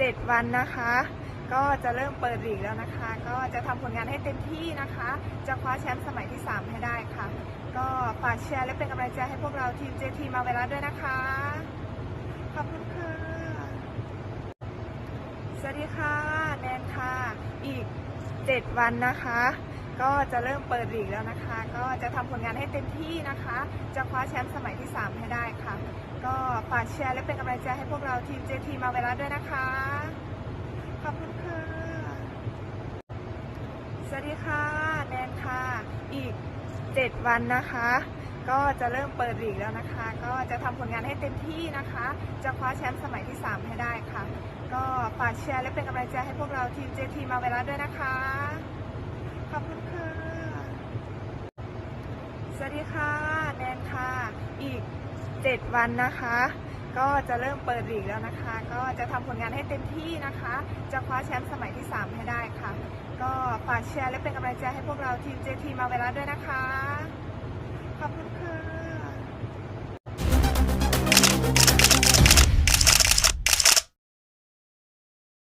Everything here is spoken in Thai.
7 วันนะคะ ก็จะเริ่มเปิดลีกแล้วนะคะ ก็จะทำผลงานให้เต็มที่นะคะ จะคว้าแชมป์สมัยที่ 3 ให้ได้ค่ะ ก็ฝากแชร์และเป็นกำลังใจให้พวกเราทีมเจทีมาเวลาด้วยนะคะ ขอบคุณค่ะ สวัสดีค่ะ แนนค่ะ อีก 7 วันนะคะ ก็จะเริ่มเปิดลีกแล้วนะคะ ก็จะทำผลงานให้เต็มที่นะคะ จะคว้าแชมป์สมัยที่ 3 ให้ได้ค่ะ ก็ฝากแชร์และเป็นกำลังใจให้พวกเราทีมเจทีมาเวลาด้วยนะคะ ขอบคุณค่ะ สวัสดีค่ะแนนค่ะ อีก 7 วันนะคะ ก็จะเริ่มเปิดลีกแล้วนะคะ ก็จะทำผลงานให้เต็มที่นะคะ จะคว้าแชมป์สมัยที่ 3 ให้ได้ค่ะ ก็ฝากแชร์และเป็นกำลังใจให้พวกเราทีมเจทีมาเวลาด้วยนะคะ ขอบคุณค่ะ สวัสดีค่ะแนนค่ะอีก 7 วันนะคะ ก็จะเริ่มเปิดลีกแล้วนะคะ ก็จะทำผลงานให้เต็มที่นะคะ จะคว้าแชมป์สมัยที่ 3 ให้ได้ค่ะ ก็ฝากแชร์และเป็นกำลังใจให้พวกเราทีมเจทีมาเวลาด้วยนะคะ ขอบคุณค่ะ